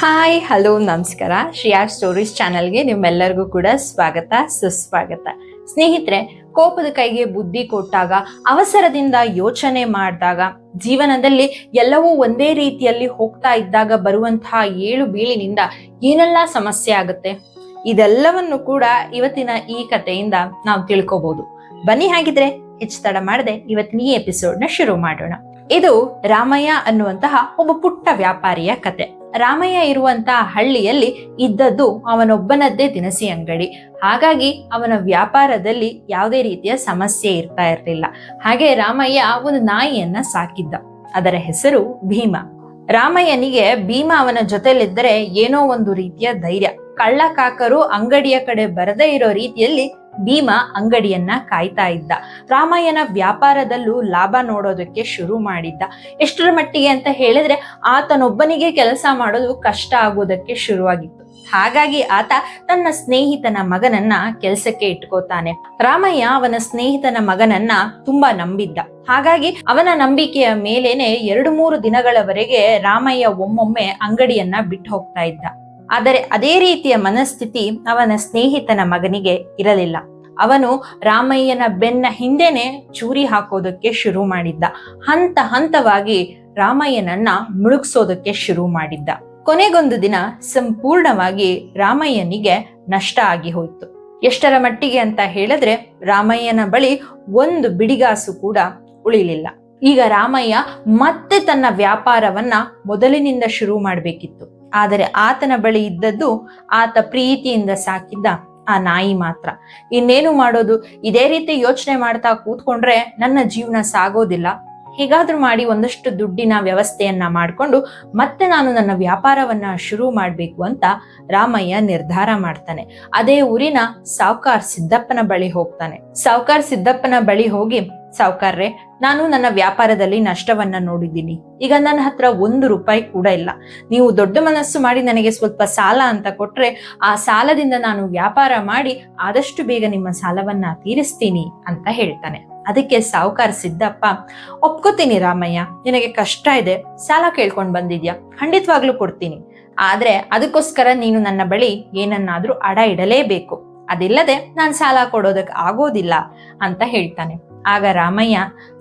Hi hello ನಮಸ್ಕಾರ. Shriya stories ಚಾನಲ್ಗೆ ನಿಮ್ಮೆಲ್ಲರಿಗೂ ಕೂಡ ಸ್ವಾಗತ, ಸುಸ್ವಾಗತ. ಸ್ನೇಹಿತರೆ, ಕೋಪದ ಕೈಗೆ ಬುದ್ಧಿ ಕೊಟ್ಟಾಗ, ಅವಸರದಿಂದ ಯೋಚನೆ ಮಾಡಿದಾಗ, ಜೀವನದಲ್ಲಿ ಎಲ್ಲವೂ ಒಂದೇ ರೀತಿಯಲ್ಲಿ ಹೋಗ್ತಾ ಇದ್ದಾಗ ಬರುವಂತಹ ಏಳು ಬೀಳಿನಿಂದ ಏನೆಲ್ಲ ಸಮಸ್ಯೆ ಆಗುತ್ತೆ? ಇದೆಲ್ಲವನ್ನು ಕೂಡ ಇವತ್ತಿನ ಈ ಕಥೆಯಿಂದ ನಾವು ತಿಳ್ಕೋಬಹುದು ಬನ್ನಿ ಹಾಗಿದ್ರೆ, ಹೆಚ್ಚು ತಡ ಮಾಡದೆ ಇವತ್ತಿನ ಈ ಎಪಿಸೋಡ್ನ ಶುರು ಮಾಡೋಣ. ಇದು ರಾಮಯ್ಯ ಅನ್ನುವಂತಹ ಒಬ್ಬ ಪುಟ್ಟ ವ್ಯಾಪಾರಿಯ ಕತೆ. ರಾಮಯ್ಯ ಇರುವಂತಹ ಹಳ್ಳಿಯಲ್ಲಿ ಇದ್ದದ್ದು ಅವನೊಬ್ಬನದ್ದೇ ದಿನಸಿ ಅಂಗಡಿ. ಹಾಗಾಗಿ ಅವನ ವ್ಯಾಪಾರದಲ್ಲಿ ಯಾವುದೇ ರೀತಿಯ ಸಮಸ್ಯೆ ಇರ್ತಾ ಇರಲಿಲ್ಲ. ಹಾಗೆ ರಾಮಯ್ಯ ಒಂದು ನಾಯಿಯನ್ನ ಸಾಕಿದ್ದ. ಅದರ ಹೆಸರು ಭೀಮ. ರಾಮಯ್ಯನಿಗೆ ಭೀಮ ಅವನ ಜೊತೆಲಿದ್ದರೆ ಏನೋ ಒಂದು ರೀತಿಯ ಧೈರ್ಯ. ಕಳ್ಳಕಾಕರು ಅಂಗಡಿಯ ಕಡೆ ಬರದೇ ಇರೋ ರೀತಿಯಲ್ಲಿ ಭೀಮ ಅಂಗಡಿಯನ್ನ ಕಾಯ್ತಾ ಇದ್ದ. ರಾಮಯ್ಯನ ವ್ಯಾಪಾರದಲ್ಲೂ ಲಾಭ ನೋಡೋದಕ್ಕೆ ಶುರು ಮಾಡಿದ್ದ. ಎಷ್ಟರ ಮಟ್ಟಿಗೆ ಅಂತ ಹೇಳಿದ್ರೆ ಆತನೊಬ್ಬನಿಗೆ ಕೆಲಸ ಮಾಡೋದು ಕಷ್ಟ ಆಗೋದಕ್ಕೆ ಶುರುವಾಗಿತ್ತು. ಹಾಗಾಗಿ ಆತ ತನ್ನ ಸ್ನೇಹಿತನ ಮಗನನ್ನ ಕೆಲಸಕ್ಕೆ ಇಟ್ಕೋತಾನೆ. ರಾಮಯ್ಯ ಅವನ ಸ್ನೇಹಿತನ ಮಗನನ್ನ ತುಂಬಾ ನಂಬಿದ್ದ. ಹಾಗಾಗಿ ಅವನ ನಂಬಿಕೆಯ ಮೇಲೇನೆ ಎರಡು ಮೂರು ದಿನಗಳವರೆಗೆ ರಾಮಯ್ಯ ಒಮ್ಮೊಮ್ಮೆ ಅಂಗಡಿಯನ್ನ ಬಿಟ್ಟು ಹೋಗ್ತಾ ಇದ್ದ. ಆದರೆ ಅದೇ ರೀತಿಯ ಮನಸ್ಥಿತಿ ಅವನ ಸ್ನೇಹಿತನ ಮಗನಿಗೆ ಇರಲಿಲ್ಲ. ಅವನು ರಾಮಯ್ಯನ ಬೆನ್ನ ಹಿಂದೆನೆ ಚೂರಿ ಹಾಕೋದಕ್ಕೆ ಶುರು ಮಾಡಿದ್ದ. ಹಂತ ಹಂತವಾಗಿ ರಾಮಯ್ಯನನ್ನ ಮುಳುಗ್ಸೋದಕ್ಕೆ ಶುರು ಮಾಡಿದ್ದ. ಕೊನೆಗೊಂದು ದಿನ ಸಂಪೂರ್ಣವಾಗಿ ರಾಮಯ್ಯನಿಗೆ ನಷ್ಟ ಆಗಿ ಹೋಯ್ತು. ಎಷ್ಟರ ಮಟ್ಟಿಗೆ ಅಂತ ಹೇಳಿದ್ರೆ ರಾಮಯ್ಯನ ಬಳಿ ಒಂದು ಬಿಡಿಗಾಸು ಕೂಡ ಉಳಿಲಿಲ್ಲ. ಈಗ ರಾಮಯ್ಯ ಮತ್ತೆ ತನ್ನ ವ್ಯಾಪಾರವನ್ನ ಮೊದಲಿನಿಂದ ಶುರು ಮಾಡಬೇಕಿತ್ತು. ಆದರೆ ಆತನ ಬಳಿ ಇದ್ದದ್ದು ಆತ ಪ್ರೀತಿಯಿಂದ ಸಾಕಿದ್ದ ಆ ನಾಯಿ ಮಾತ್ರ. ಇನ್ನೇನು ಮಾಡೋದು? ಇದೇ ರೀತಿ ಯೋಚನೆ ಮಾಡ್ತಾ ಕೂತ್ಕೊಂಡ್ರೆ ನನ್ನ ಜೀವನ ಸಾಗೋದಿಲ್ಲ. ಹೀಗಾದ್ರೂ ಮಾಡಿ ಒಂದಷ್ಟು ದುಡ್ಡಿನ ವ್ಯವಸ್ಥೆಯನ್ನ ಮಾಡಿಕೊಂಡು ಮತ್ತೆ ನಾನು ನನ್ನ ವ್ಯಾಪಾರವನ್ನ ಶುರು ಮಾಡಬೇಕು ಅಂತ ರಾಮಯ್ಯ ನಿರ್ಧಾರ ಮಾಡ್ತಾನೆ. ಅದೇ ಊರಿನ ಸಾವ್ಕಾರ್ ಸಿದ್ದಪ್ಪನ ಬಳಿ ಹೋಗ್ತಾನೆ. ಸಾವ್ಕಾರ್ ಸಿದ್ದಪ್ಪನ ಬಳಿ ಹೋಗಿ ಸಾವ್ಕಾರ್ರೆ ನಾನು ನನ್ನ ವ್ಯಾಪಾರದಲ್ಲಿ ನಷ್ಟವನ್ನ ನೋಡಿದ್ದೀನಿ. ಈಗ ನನ್ನ ಹತ್ರ ಒಂದು ರೂಪಾಯಿ ಕೂಡ ಇಲ್ಲ. ನೀವು ದೊಡ್ಡ ಮನಸ್ಸು ಮಾಡಿ ನನಗೆ ಸ್ವಲ್ಪ ಸಾಲ ಅಂತ ಕೊಟ್ರೆ ಆ ಸಾಲದಿಂದ ನಾನು ವ್ಯಾಪಾರ ಮಾಡಿ ಆದಷ್ಟು ಬೇಗ ನಿಮ್ಮ ಸಾಲವನ್ನ ತೀರಿಸ್ತೀನಿ ಅಂತ ಹೇಳ್ತಾನೆ. ಅದಕ್ಕೆ ಸಾಹುಕಾರ ಸಿದ್ದಪ್ಪ, ಒಪ್ಕೋತೀನಿ ರಾಮಯ್ಯ, ನಿನಗೆ ಕಷ್ಟ ಇದೆ, ಸಾಲ ಕೇಳ್ಕೊಂಡು ಬಂದಿದ್ಯಾ? ಖಂಡಿತವಾಗ್ಲೂ ಕೊಡ್ತೀನಿ. ಆದ್ರೆ ಅದಕ್ಕೋಸ್ಕರ ನೀನು ನನ್ನ ಬಳಿ ಏನನ್ನಾದ್ರೂ ಅಡ ಇಡಲೇಬೇಕು. ಅದಿಲ್ಲದೆ ನಾನು ಸಾಲ ಕೊಡೋದಕ್ಕೆ ಆಗೋದಿಲ್ಲ, ಅಂತ ಹೇಳ್ತಾನೆ. ಆಗ ರಾಮಯ್ಯ,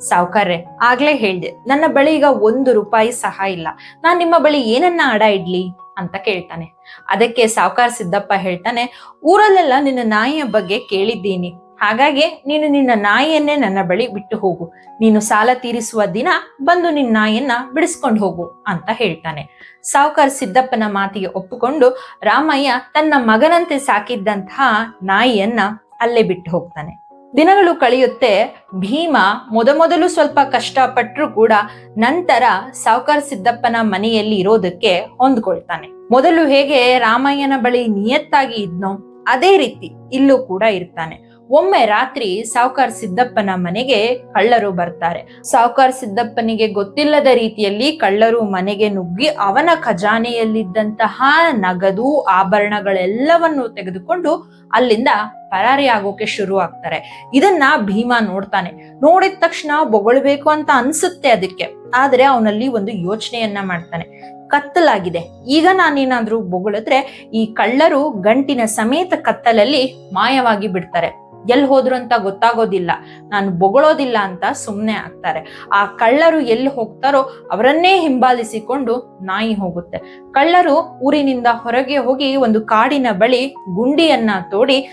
ಸಾವುಕಾರ್ರೆ, ಆಗ್ಲೇ ಹೇಳ್ದೆ, ನನ್ನ ಬಳಿ ಈಗ ಒಂದು ರೂಪಾಯಿ ಸಹ ಇಲ್ಲ. ನಾನ್ ನಿಮ್ಮ ಬಳಿ ಏನನ್ನ ಅಡ ಇಡ್ಲಿ? ಅಂತ ಕೇಳ್ತಾನೆ. ಅದಕ್ಕೆ ಸಾವುಕಾರ ಸಿದ್ದಪ್ಪ ಹೇಳ್ತಾನೆ, ಊರಲ್ಲೆಲ್ಲ ನಿನ್ನ ನಾಯಿಯ ಬಗ್ಗೆ ಕೇಳಿದ್ದೀನಿ. ಹಾಗಾಗಿ ನೀನು ನಿನ್ನ ನಾಯಿಯನ್ನೇ ನನ್ನ ಬಳಿ ಬಿಟ್ಟು ಹೋಗು. ನೀನು ಸಾಲ ತೀರಿಸುವ ದಿನ ಬಂದು ನಿನ್ನ ನಾಯಿಯನ್ನ ಬಿಡಿಸ್ಕೊಂಡು ಹೋಗು ಅಂತ ಹೇಳ್ತಾನೆ. ಸಾವುಕಾರ ಸಿದ್ದಪ್ಪನ ಮಾತಿಗೆ ಒಪ್ಪಿಕೊಂಡು ರಾಮಯ್ಯ ತನ್ನ ಮಗನಂತೆ ಸಾಕಿದ್ದಂತಹ ನಾಯಿಯನ್ನ ಅಲ್ಲೇ ಬಿಟ್ಟು ಹೋಗ್ತಾನೆ. ದಿನಗಳು ಕಳೆಯುತ್ತೆ. ಭೀಮ ಮೊದಮೊದಲು ಸ್ವಲ್ಪ ಕಷ್ಟಪಟ್ಟರೂ ಕೂಡ ನಂತರ ಸಾವುಕಾರ ಸಿದ್ದಪ್ಪನ ಮನೆಯಲ್ಲಿ ಇರೋದಕ್ಕೆ ಹೊಂದ್ಕೊಳ್ತಾನೆ. ಮೊದಲು ಹೇಗೆ ರಾಮಯ್ಯನ ಬಳಿ ನಿಯತ್ತಾಗಿ ಇದ್ನೋ ಅದೇ ರೀತಿ ಇಲ್ಲೂ ಕೂಡ ಇರ್ತಾನೆ. ಒಮ್ಮೆ ರಾತ್ರಿ ಸಾವುಕಾರ ಸಿದ್ದಪ್ಪನ ಮನೆಗೆ ಕಳ್ಳರು ಬರ್ತಾರೆ. ಸಾವುಕಾರ ಸಿದ್ದಪ್ಪನಿಗೆ ಗೊತ್ತಿಲ್ಲದ ರೀತಿಯಲ್ಲಿ ಕಳ್ಳರು ಮನೆಗೆ ನುಗ್ಗಿ ಅವನ ಖಜಾನೆಯಲ್ಲಿದ್ದಂತಹ ನಗದು ಆಭರಣಗಳೆಲ್ಲವನ್ನು ತೆಗೆದುಕೊಂಡು ಅಲ್ಲಿಂದ ಪರಾರಿ ಆಗೋಕೆ ಶುರು ಆಗ್ತಾರೆ. ಇದನ್ನ ಭೀಮ ನೋಡ್ತಾನೆ. ನೋಡಿದ ತಕ್ಷಣ ಬೊಗಳ್ಬೇಕು ಅಂತ ಅನ್ಸುತ್ತೆ ಅದಕ್ಕೆ. ಆದ್ರೆ ಅವನಲ್ಲಿ ಒಂದು ಯೋಚನೆಯನ್ನ ಮಾಡ್ತಾನೆ. ಕತ್ತಲಾಗಿದೆ. ಈಗ ನಾನೇನಾದ್ರೂ ಬೊಗಳಿದ್ರೆ ಈ ಕಳ್ಳರು ಗಂಟಿನ ಸಮೇತ ಕತ್ತಲಲ್ಲಿ ಮಾಯವಾಗಿ ಬಿಡ್ತಾರೆ. ಎಲ್ಲಿ ಹೋದ್ರು ಅಂತ ಗೊತ್ತಾಗೋದಿಲ್ಲ. ನಾನು ಬೊಗಳೋದಿಲ್ಲ ಅಂತ ಸುಮ್ಮನೆ ಆಗ್ತಾರೆ. ಆ ಕಳ್ಳರು ಎಲ್ಲಿ ಹೋಗ್ತಾರೋ ಅವರನ್ನೇ ಹಿಂಬಾಲಿಸಿಕೊಂಡು ನಾಯಿ ಹೋಗುತ್ತೆ. ಕಳ್ಳರು ಊರಿನಿಂದ ಹೊರಗೆ ಹೋಗಿ ಒಂದು ಕಾಡಿನ ಬಳಿ ಗುಂಡಿಯನ್ನ ತೋಡಿ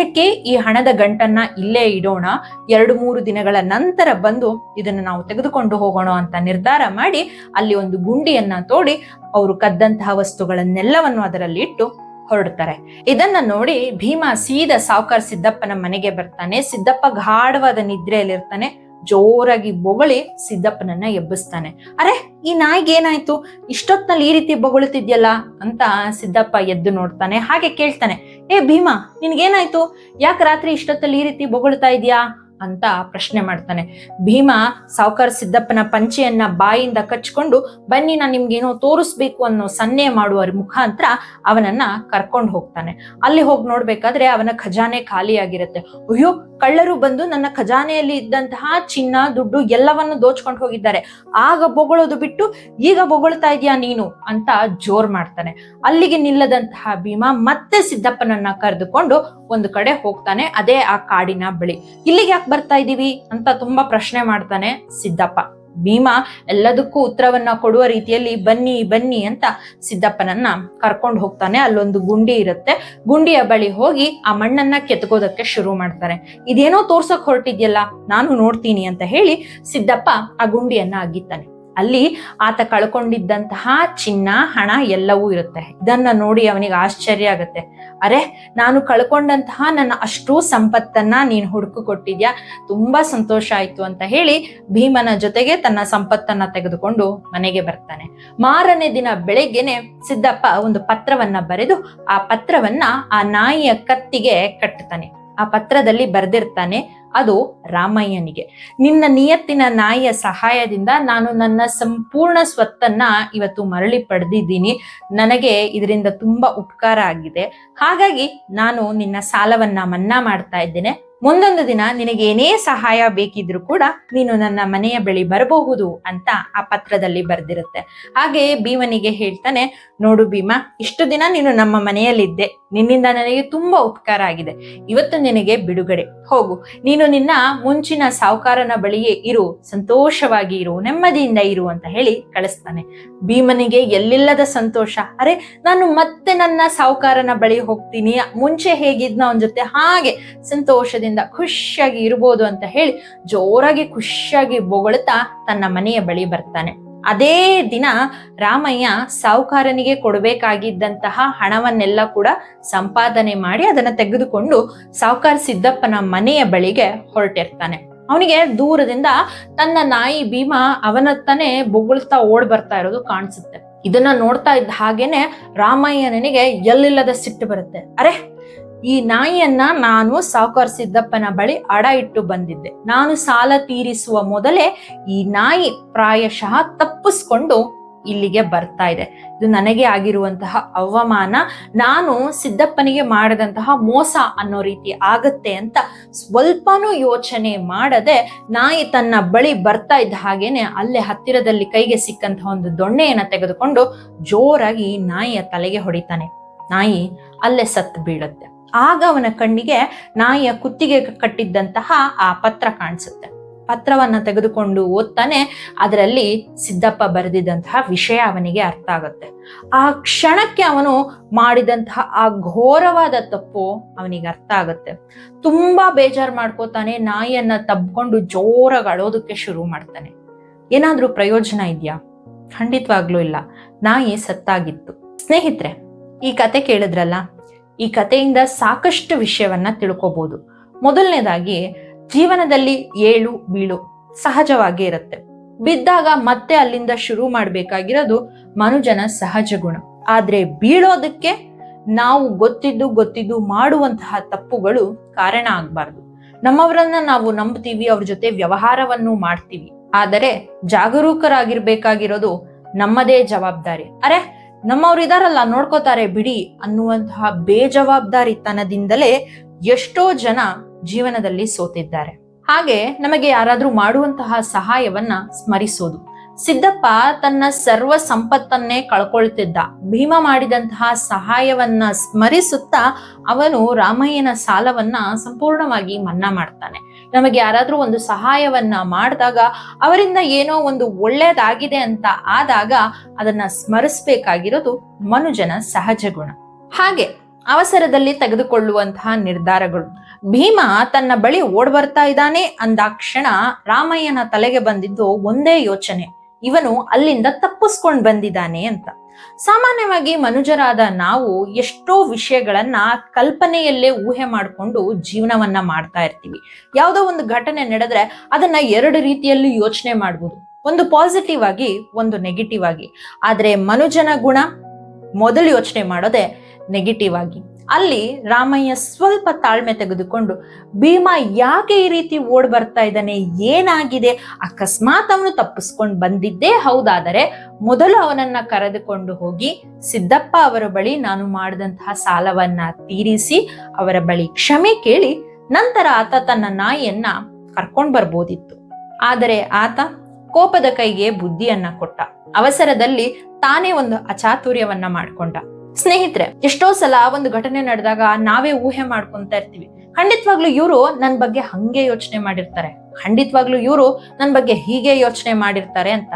ಸದ್ಯಕ್ಕೆ ಈ ಹಣದ ಗಂಟನ್ನ ಇಲ್ಲೇ ಇಡೋಣ. ಎರಡು ಮೂರು ದಿನಗಳ ನಂತರ ಬಂದು ಇದನ್ನ ನಾವು ತೆಗೆದುಕೊಂಡು ಹೋಗೋಣ ಅಂತ ನಿರ್ಧಾರ ಮಾಡಿ ಅಲ್ಲಿ ಒಂದು ಗುಂಡಿಯನ್ನ ತೋಡಿ ಅವರು ಕದ್ದಂತಹ ವಸ್ತುಗಳನ್ನೆಲ್ಲವನ್ನು ಅದರಲ್ಲಿ ಇಟ್ಟು ಹೊರಡ್ತಾರೆ. ಇದನ್ನ ನೋಡಿ ಭೀಮ ಸೀದಾ ಸಾವುಕಾರ ಸಿದ್ದಪ್ಪನ ಮನೆಗೆ ಬರ್ತಾನೆ. ಸಿದ್ದಪ್ಪ ಗಾಢವಾದ ನಿದ್ರೆಯಲ್ಲಿರ್ತಾನೆ. ಜೋರಾಗಿ ಬೊಗಳಿ ಸಿದ್ದಪ್ಪನನ್ನ ಎಬ್ಬಿಸ್ತಾನೆ. ಅರೆ, ಈ ನಾಯಿಗೆ ಏನಾಯ್ತು? ಇಷ್ಟೊತ್ನಲ್ಲಿ ಈ ರೀತಿ ಬೊಗಳುತ್ತಿದ್ಯಲ್ಲ? ಅಂತ ಸಿದ್ದಪ್ಪ ಎದ್ದು ನೋಡ್ತಾನೆ. ಹಾಗೆ ಕೇಳ್ತಾನೆ. ಏ ಭೀಮಾ, ನಿನ್ಗೇನಾಯ್ತು? ಯಾಕೆ ರಾತ್ರಿ ಇಷ್ಟೊತ್ತಲ್ಲಿ ಈ ರೀತಿ ಬೊಗಳ್ತಾ ಇದೀಯಾ? ಅಂತ ಪ್ರಶ್ನೆ ಮಾಡ್ತಾನೆ. ಭೀಮ, ಸಾವುಕಾರ ಸಿದ್ದಪ್ಪನ ಪಂಚೆಯನ್ನ ಬಾಯಿಂದ ಕಚ್ಕೊಂಡು ಬನ್ನಿ, ನಾನು ನಿಮ್ಗೇನೋ ತೋರಿಸ್ಬೇಕು ಅನ್ನೋ ಸನ್ನೆ ಮಾಡುವ ಮುಖಾಂತರ ಅವನನ್ನ ಕರ್ಕೊಂಡು ಹೋಗ್ತಾನೆ. ಅಲ್ಲಿ ಹೋಗಿ ನೋಡ್ಬೇಕಾದ್ರೆ ಅವನ ಖಜಾನೆ ಖಾಲಿಯಾಗಿರುತ್ತೆ. ಅಯ್ಯೋ, ಕಳ್ಳರು ಬಂದು ನನ್ನ ಖಜಾನೆಯಲ್ಲಿ ಇದ್ದಂತಹ ಚಿನ್ನ, ದುಡ್ಡು ಎಲ್ಲವನ್ನು ದೋಚ್ಕೊಂಡು ಹೋಗಿದ್ದಾರೆ. ಆಗ ಬೊಗಳೋದು ಬಿಟ್ಟು ಈಗ ಬೊಗಳ್ತಾ ಇದೀಯಾ ನೀನು ಅಂತ ಜೋರ್ ಮಾಡ್ತಾನೆ. ಅಲ್ಲಿಗೆ ನಿಲ್ಲದಂತಹ ಭೀಮ ಮತ್ತೆ ಸಿದ್ದಪ್ಪನನ್ನ ಕರೆದುಕೊಂಡು ಒಂದು ಕಡೆ ಹೋಗ್ತಾನೆ, ಅದೇ ಆ ಕಾಡಿನ ಬಳಿ. ಇಲ್ಲಿಗೆ ಯಾಕೆ ಬರ್ತಾ ಇದೀವಿ ಅಂತ ತುಂಬಾ ಪ್ರಶ್ನೆ ಮಾಡ್ತಾನೆ ಸಿದ್ದಪ್ಪ. ಭೀಮ, ಎಲ್ಲದಕ್ಕೂ ಉತ್ತರವನ್ನ ಕೊಡುವ ರೀತಿಯಲ್ಲಿ ಬನ್ನಿ ಬನ್ನಿ ಅಂತ ಸಿದ್ದಪ್ಪನನ್ನ ಕರ್ಕೊಂಡು ಹೋಗ್ತಾನೆ. ಅಲ್ಲೊಂದು ಗುಂಡಿ ಇರುತ್ತೆ. ಗುಂಡಿಯ ಬಳಿ ಹೋಗಿ ಆ ಮಣ್ಣನ್ನ ಕೆತ್ಕೋದಕ್ಕೆ ಶುರು ಮಾಡ್ತಾರೆ. ಇದೇನೋ ತೋರ್ಸಕ್ ಹೊರಟಿದ್ಯಲ್ಲ, ನಾನು ನೋಡ್ತೀನಿ ಅಂತ ಹೇಳಿ ಸಿದ್ದಪ್ಪ ಆ ಗುಂಡಿಯನ್ನ ಅಗಿತಾನೆ. ಅಲ್ಲಿ ಆತ ಕಳ್ಕೊಂಡಿದ್ದಂತಹ ಚಿನ್ನ, ಹಣ ಎಲ್ಲವೂ ಇರುತ್ತೆ. ಇದನ್ನ ನೋಡಿ ಅವನಿಗೆ ಆಶ್ಚರ್ಯ ಆಗತ್ತೆ. ಅರೆ, ನಾನು ಕಳ್ಕೊಂಡಂತಹ ನನ್ನ ಅಷ್ಟೂ ಸಂಪತ್ತನ್ನ ನೀನು ಹುಡುಕು ಕೊಟ್ಟಿದ್ಯಾ? ತುಂಬಾ ಸಂತೋಷ ಆಯ್ತು ಅಂತ ಹೇಳಿ ಭೀಮನ ಜೊತೆಗೆ ತನ್ನ ಸಂಪತ್ತನ್ನ ತೆಗೆದುಕೊಂಡು ಮನೆಗೆ ಬರ್ತಾನೆ. ಮಾರನೇ ದಿನ ಬೆಳಗ್ಗೆನೆ ಸಿದ್ದಪ್ಪ ಒಂದು ಪತ್ರವನ್ನ ಬರೆದು ಆ ಪತ್ರವನ್ನ ಆ ನಾಯಿಯ ಕತ್ತಿಗೆ ಕಟ್ಟುತ್ತಾನೆ. ಆ ಪತ್ರದಲ್ಲಿ ಬರೆದಿರ್ತಾನೆ, ಅದು ರಾಮಯ್ಯನಿಗೆ. ನಿನ್ನ ನಿಯತ್ತಿನ ನಾಯಿಯ ಸಹಾಯದಿಂದ ನಾನು ನನ್ನ ಸಂಪೂರ್ಣ ಸ್ವತ್ತನ್ನ ಇವತ್ತು ಮರಳಿ ಪಡೆದಿದ್ದೀನಿ. ನನಗೆ ಇದರಿಂದ ತುಂಬಾ ಉಪಕಾರ ಆಗಿದೆ. ಹಾಗಾಗಿ ನಾನು ನಿನ್ನ ಸಾಲವನ್ನ ಮನ್ನಾ ಮಾಡ್ತಾ ಇದ್ದೇನೆ. ಮುಂದೊಂದು ದಿನ ನಿನಗೆ ಏನೇ ಸಹಾಯ ಬೇಕಿದ್ರು ಕೂಡ ನೀನು ನನ್ನ ಮನೆಯ ಬಳಿ ಬರಬಹುದು ಅಂತ ಆ ಪತ್ರದಲ್ಲಿ ಬರೆದಿರುತ್ತೆ. ಹಾಗೆ ಭೀಮನಿಗೆ ಹೇಳ್ತಾನೆ, ನೋಡು ಭೀಮ, ಇಷ್ಟು ದಿನ ನೀನು ನಮ್ಮ ಮನೆಯಲ್ಲಿದ್ದೆ. ನಿನ್ನಿಂದ ನನಗೆ ತುಂಬಾ ಉಪಕಾರ ಆಗಿದೆ. ಇವತ್ತು ನಿನಗೆ ಬಿಡುಗಡೆ. ಹೋಗು. ನೀನು ನಿನ್ನ ಮುಂಚಿನ ಸಾಹುಕಾರನ ಬಳಿಯೇ ಇರು. ಸಂತೋಷವಾಗಿ ಇರು. ನೆಮ್ಮದಿಯಿಂದ ಇರು ಅಂತ ಹೇಳಿ ಕಳಿಸ್ತಾನೆ. ಭೀಮನಿಗೆ ಎಲ್ಲಿಲ್ಲದ ಸಂತೋಷ. ಅರೆ, ನಾನು ಮತ್ತೆ ನನ್ನ ಸಾಹುಕಾರನ ಬಳಿ ಹೋಗ್ತೀನಿ. ಮುಂಚೆ ಹೇಗಿದ್ನ ಅವನ ಜೊತೆ ಹಾಗೆ ಸಂತೋಷದಿಂದ ಖುಷಿಯಾಗಿ ಇರ್ಬೋದು ಅಂತ ಹೇಳಿ ಜೋರಾಗಿ ಖುಷಿಯಾಗಿ ಬೊಗಳುತ್ತಾ ತನ್ನ ಮನೆಯ ಬಳಿ ಬರ್ತಾನೆ. ಅದೇ ದಿನ ರಾಮಯ್ಯ ಸಾಹುಕಾರನಿಗೆ ಕೊಡಬೇಕಾಗಿದ್ದಂತಹ ಹಣವನ್ನೆಲ್ಲ ಕೂಡ ಸಂಪಾದನೆ ಮಾಡಿ ಅದನ್ನ ತೆಗೆದುಕೊಂಡು ಸಾಹುಕಾರ ಸಿದ್ದಪ್ಪನ ಮನೆಯ ಬಳಿಗೆ ಹೊರಟಿರ್ತಾನೆ. ಅವನಿಗೆ ದೂರದಿಂದ ತನ್ನ ನಾಯಿ ಭೀಮ ಅವನತ್ತನೇ ಬೊಗಳ್ತಾ ಓಡ್ ಬರ್ತಾ ಇರೋದು ಕಾಣಿಸುತ್ತೆ. ಇದನ್ನ ನೋಡ್ತಾ ಇದ್ದ ಹಾಗೇನೆ ರಾಮಯ್ಯನಿಗೆ ಎಲ್ಲಿಲ್ಲದ ಸಿಟ್ಟು ಬರುತ್ತೆ. ಅರೆ ಈ ನಾಯಿಯನ್ನ ನಾನು ಸಾಕರ್ ಸಿದ್ದಪ್ಪನ ಬಳಿ ಅಡ ಇಟ್ಟು ಬಂದಿದ್ದೆ. ನಾನು ಸಾಲ ತೀರಿಸುವ ಮೊದಲೇ ಈ ನಾಯಿ ಪ್ರಾಯಶಃ ತಪ್ಪಿಸ್ಕೊಂಡು ಇಲ್ಲಿಗೆ ಬರ್ತಾ ಇದೆ. ಇದು ನನಗೆ ಆಗಿರುವಂತಹ ಅವಮಾನ. ನಾನು ಸಿದ್ದಪ್ಪನಿಗೆ ಮಾಡಿದಂತಹ ಮೋಸ ಅನ್ನೋ ರೀತಿ ಆಗತ್ತೆ ಅಂತ ಸ್ವಲ್ಪನೂ ಯೋಚನೆ ಮಾಡದೆ ನಾಯಿ ತನ್ನ ಬಳಿ ಬರ್ತಾ ಇದ್ದ ಹಾಗೇನೆ ಅಲ್ಲೇ ಹತ್ತಿರದಲ್ಲಿ ಕೈಗೆ ಸಿಕ್ಕಂತಹ ಒಂದು ದೊಣ್ಣೆಯನ್ನ ತೆಗೆದುಕೊಂಡು ಜೋರಾಗಿ ನಾಯಿಯ ತಲೆಗೆ ಹೊಡಿತಾನೆ. ನಾಯಿ ಅಲ್ಲೇ ಸತ್ತು ಬೀಳುತ್ತೆ. ಆಗ ಅವನ ಕಣ್ಣಿಗೆ ನಾಯಿಯ ಕುತ್ತಿಗೆ ಕಟ್ಟಿದ್ದಂತಹ ಆ ಪತ್ರ ಕಾಣಿಸುತ್ತೆ. ಪತ್ರವನ್ನ ತೆಗೆದುಕೊಂಡು ಓದ್ತಾನೆ, ಅದರಲ್ಲಿ ಸಿದ್ದಪ್ಪ ಬರೆದಿದ್ದಂತಹ ವಿಷಯ ಅವನಿಗೆ ಅರ್ಥ ಆಗುತ್ತೆ. ಆ ಕ್ಷಣಕ್ಕೆ ಅವನು ಮಾಡಿದಂತಹ ಆ ಘೋರವಾದ ತಪ್ಪು ಅವನಿಗೆ ಅರ್ಥ ಆಗುತ್ತೆ. ತುಂಬಾ ಬೇಜಾರು ಮಾಡ್ಕೋತಾನೆ, ನಾಯಿಯನ್ನ ತಬ್ಕೊಂಡು ಜೋರಾಗಿ ಅಳೋದಕ್ಕೆ ಶುರು ಮಾಡ್ತಾನೆ. ಏನಾದ್ರೂ ಪ್ರಯೋಜನ ಇದೆಯಾ? ಖಂಡಿತವಾಗ್ಲೂ ಇಲ್ಲ. ನಾಯಿ ಸತ್ತಾಗಿತ್ತು. ಸ್ನೇಹಿತರೆ, ಈ ಕತೆ ಕೇಳಿದ್ರಲ್ಲ? ಈ ಕಥೆಯಿಂದ ಸಾಕಷ್ಟು ವಿಷಯವನ್ನ ತಿಳ್ಕೋಬಹುದು ಮೊದಲನೇದಾಗಿ, ಜೀವನದಲ್ಲಿ ಏಳು ಬೀಳು ಸಹಜವಾಗೇ ಇರುತ್ತೆ. ಬಿದ್ದಾಗ ಮತ್ತೆ ಅಲ್ಲಿಂದ ಶುರು ಮಾಡಬೇಕಾಗಿರೋದು ಮನುಜನ ಸಹಜ ಗುಣ. ಆದ್ರೆ ಬೀಳೋದಕ್ಕೆ ನಾವು ಗೊತ್ತಿದ್ದು ಗೊತ್ತಿದ್ದು ಮಾಡುವಂತಹ ತಪ್ಪುಗಳು ಕಾರಣ ಆಗ್ಬಾರ್ದು. ನಮ್ಮವರನ್ನ ನಾವು ನಂಬ್ತೀವಿ, ಅವ್ರ ಜೊತೆ ವ್ಯವಹಾರವನ್ನು ಮಾಡ್ತೀವಿ. ಆದರೆ ಜಾಗರೂಕರಾಗಿರ್ಬೇಕಾಗಿರೋದು ನಮ್ಮದೇ ಜವಾಬ್ದಾರಿ. ಅರೆ ನಮ್ಮವ್ರು ಇದಾರಲ್ಲ, ನೋಡ್ಕೋತಾರೆ, ಬಿಡಿ ಅನ್ನುವಂತಹ ಬೇಜವಾಬ್ದಾರಿತನದಿಂದಲೇ ಎಷ್ಟೋ ಜನ ಜೀವನದಲ್ಲಿ ಸೋತಿದ್ದಾರೆ. ಹಾಗೆ ನಮಗೆ ಯಾರಾದ್ರೂ ಮಾಡುವಂತಹ ಸಹಾಯವನ್ನ ಸ್ಮರಿಸೋದು. ಸಿದ್ದಪ್ಪ ತನ್ನ ಸರ್ವ ಸಂಪತ್ತನ್ನೇ ಕಳ್ಕೊಳ್ತಿದ್ದ. ಭೀಮ ಮಾಡಿದಂತಹ ಸಹಾಯವನ್ನ ಸ್ಮರಿಸುತ್ತಾ ಅವನು ರಾಮಯ್ಯನ ಸಾಲವನ್ನ ಸಂಪೂರ್ಣವಾಗಿ ಮನ್ನಾ ಮಾಡ್ತಾನೆ. ನಮಗೆ ಯಾರಾದರೂ ಒಂದು ಸಹಾಯವನ್ನ ಮಾಡಿದಾಗ ಅವರಿಂದ ಏನೋ ಒಂದು ಒಳ್ಳೆಯದಾಗಿದೆ ಅಂತ ಆದಾಗ ಅದನ್ನ ಸ್ಮರಿಸಬೇಕಾಗಿರೋದು ಮನುಜನ ಸಹಜ ಗುಣ. ಹಾಗೆ ಅವಸರದಲ್ಲಿ ತೆಗೆದುಕೊಳ್ಳುವಂತಹ ನಿರ್ಧಾರಗಳು. ಭೀಮ ತನ್ನ ಬಳಿ ಓಡ್ ಬರ್ತಾ ಇದ್ದಾನೆ ಅಂದಾಕ್ಷಣ ರಾಮಯ್ಯನ ತಲೆಗೆ ಬಂದಿದ್ದು ಒಂದೇ ಯೋಚನೆ. ಇವನು ಅಲ್ಲಿಂದ ತಪ್ಪಿಸ್ಕೊಂಡು ಬಂದಿದ್ದಾನೆ ಅಂತ. ಸಾಮಾನ್ಯವಾಗಿ ಮನುಜರಾದ ನಾವು ಎಷ್ಟೋ ವಿಷಯಗಳನ್ನ ಕಲ್ಪನೆಯಲ್ಲೇ ಊಹೆ ಮಾಡಿಕೊಂಡು ಜೀವನವನ್ನ ಮಾಡ್ತಾ ಇರ್ತೀವಿ. ಯಾವುದೋ ಒಂದು ಘಟನೆ ನಡೆದ್ರೆ ಅದನ್ನ ಎರಡು ರೀತಿಯಲ್ಲಿ ಯೋಚನೆ ಮಾಡ್ಬೋದು. ಒಂದು ಪಾಸಿಟಿವ್ ಆಗಿ, ಒಂದು ನೆಗೆಟಿವ್ ಆಗಿ. ಆದರೆ ಮನುಜನ ಗುಣ ಮೊದಲು ಯೋಚನೆ ಮಾಡೋದೇ ನೆಗೆಟಿವ್ ಆಗಿ. ಅಲ್ಲಿ ರಾಮಯ್ಯ ಸ್ವಲ್ಪ ತಾಳ್ಮೆ ತೆಗೆದುಕೊಂಡು, ಭೀಮ ಯಾಕೆ ಈ ರೀತಿ ಓಡ್ ಬರ್ತಾ ಇದ್ದಾನೆ, ಏನಾಗಿದೆ? ಅಕಸ್ಮಾತ್ ಅವನು ತಪ್ಪಿಸ್ಕೊಂಡು ಬಂದಿದ್ದೇ ಹೌದಾದರೆ ಮೊದಲು ಅವನನ್ನ ಕರೆದುಕೊಂಡು ಹೋಗಿ, ಸಿದ್ದಪ್ಪ ಅವರ ಬಳಿ ನಾನು ಮಾಡಿದಂತಹ ಸಾಲವನ್ನ ತೀರಿಸಿ, ಅವರ ಬಳಿ ಕ್ಷಮೆ ಕೇಳಿ, ನಂತರ ಆತ ತನ್ನ ನಾಯಿಯನ್ನ ಕರ್ಕೊಂಡು ಬರ್ಬೋದಿತ್ತು. ಆದರೆ ಆತ ಕೋಪದ ಕೈಗೆ ಬುದ್ಧಿಯನ್ನ ಕೊಟ್ಟ. ಅವಸರದಲ್ಲಿ ತಾನೇ ಒಂದು ಅಚಾತುರ್ಯವನ್ನ ಮಾಡ್ಕೊಂಡ. ಸ್ನೇಹಿತರೆ, ಎಷ್ಟೋ ಸಲ ಒಂದು ಘಟನೆ ನಡೆದಾಗ ನಾವೇ ಊಹೆ ಮಾಡ್ಕೊಂತ ಇರ್ತೀವಿ. ಖಂಡಿತವಾಗ್ಲೂ ಇವರು ನನ್ ಬಗ್ಗೆ ಹಂಗೆ ಯೋಚನೆ ಮಾಡಿರ್ತಾರೆ. ಖಂಡಿತವಾಗ್ಲೂ ಇವರು ನನ್ ಬಗ್ಗೆ ಹೀಗೆ ಯೋಚನೆ ಮಾಡಿರ್ತಾರೆ ಅಂತ.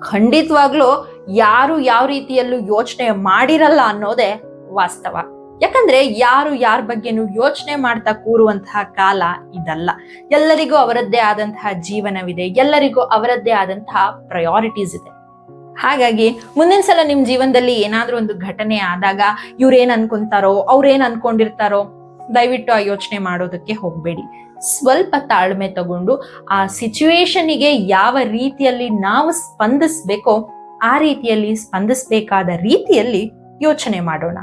ಖಂಡಿತವಾಗ್ಲೂ ಯಾರು ಯಾವ ರೀತಿಯಲ್ಲೂ ಯೋಚನೆ ಮಾಡಿರಲ್ಲ ಅನ್ನೋದೇ ವಾಸ್ತವ. ಯಾಕಂದ್ರೆ ಯಾರು ಯಾರ ಬಗ್ಗೆನೂ ಯೋಚನೆ ಮಾಡ್ತಾ ಕೂರುವಂತಹ ಕಾಲ ಇದಲ್ಲ. ಎಲ್ಲರಿಗೂ ಅವರದ್ದೇ ಆದಂತಹ ಜೀವನವಿದೆ. ಎಲ್ಲರಿಗೂ ಅವರದ್ದೇ ಆದಂತಹ ಪ್ರಯಾರಿಟೀಸ್ ಇದೆ. ಹಾಗಾಗಿ ಮುಂದಿನ ಸಲ ನಿಮ್ಮ ಜೀವನದಲ್ಲಿ ಏನಾದ್ರೂ ಒಂದು ಘಟನೆ ಆದಾಗ ಇವ್ರೇನ್ ಅನ್ಕೊಂತಾರೋ, ಅವ್ರೇನ್ ಅನ್ಕೊಂಡಿರ್ತಾರೋ, ದಯವಿಟ್ಟು ಆ ಯೋಚನೆ ಮಾಡೋದಕ್ಕೆ ಹೋಗಬೇಡಿ. ಸ್ವಲ್ಪ ತಾಳ್ಮೆ ತಗೊಂಡು ಆ ಸಿಚುವೇಶನಿಗೆ ಯಾವ ರೀತಿಯಲ್ಲಿ ನಾವು ಸ್ಪಂದಿಸ್ಬೇಕೋ, ಆ ರೀತಿಯಲ್ಲಿ ಸ್ಪಂದಿಸ್ಬೇಕಾದ ರೀತಿಯಲ್ಲಿ ಯೋಚನೆ ಮಾಡೋಣ.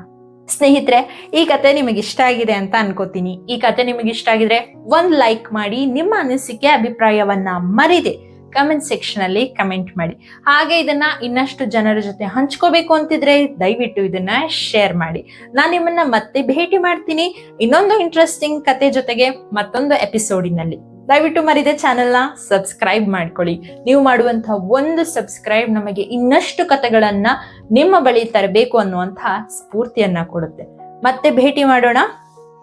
ಸ್ನೇಹಿತರೆ, ಈ ಕತೆ ನಿಮಗೆ ಇಷ್ಟ ಆಗಿದೆ ಅಂತ ಅನ್ಕೋತೀನಿ. ಈ ಕತೆ ನಿಮಗೆ ಇಷ್ಟ ಆಗಿದ್ರೆ ಒಂದ್ ಲೈಕ್ ಮಾಡಿ, ನಿಮ್ಮ ಅನಿಸಿಕೆ, ಅಭಿಪ್ರಾಯವನ್ನ ಮರಿದೆ. ಕಮೆಂಟ್ ಸೆಕ್ಷನ್ ಅಲ್ಲಿ ಕಮೆಂಟ್ ಮಾಡಿ. ಹಾಗೆ ಇದನ್ನ ಇನ್ನಷ್ಟು ಜನರ ಜೊತೆ ಹಂಚ್ಕೋಬೇಕು ಅಂತಿದ್ರೆ ದಯವಿಟ್ಟು ಇದನ್ನ ಶೇರ್ ಮಾಡಿ. ನಾನು ನಿಮ್ಮನ್ನ ಮತ್ತೆ ಭೇಟಿ ಮಾಡ್ತೀನಿ ಇನ್ನೊಂದು ಇಂಟ್ರೆಸ್ಟಿಂಗ್ ಕತೆ ಜೊತೆಗೆ ಮತ್ತೊಂದು ಎಪಿಸೋಡಿನಲ್ಲಿ ದಯವಿಟ್ಟು ಮರಿದೆ ಚಾನೆಲ್ನ ಸಬ್ಸ್ಕ್ರೈಬ್ ಮಾಡ್ಕೊಳ್ಳಿ. ನೀವು ಮಾಡುವಂತಹ ಒಂದು ಸಬ್ಸ್ಕ್ರೈಬ್ ನಮಗೆ ಇನ್ನಷ್ಟು ಕತೆಗಳನ್ನ ನಿಮ್ಮ ಬಳಿ ತರಬೇಕು ಅನ್ನುವಂತಹ ಸ್ಫೂರ್ತಿಯನ್ನ ಕೊಡುತ್ತೆ. ಮತ್ತೆ ಭೇಟಿ ಮಾಡೋಣ.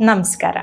ನಮಸ್ಕಾರ.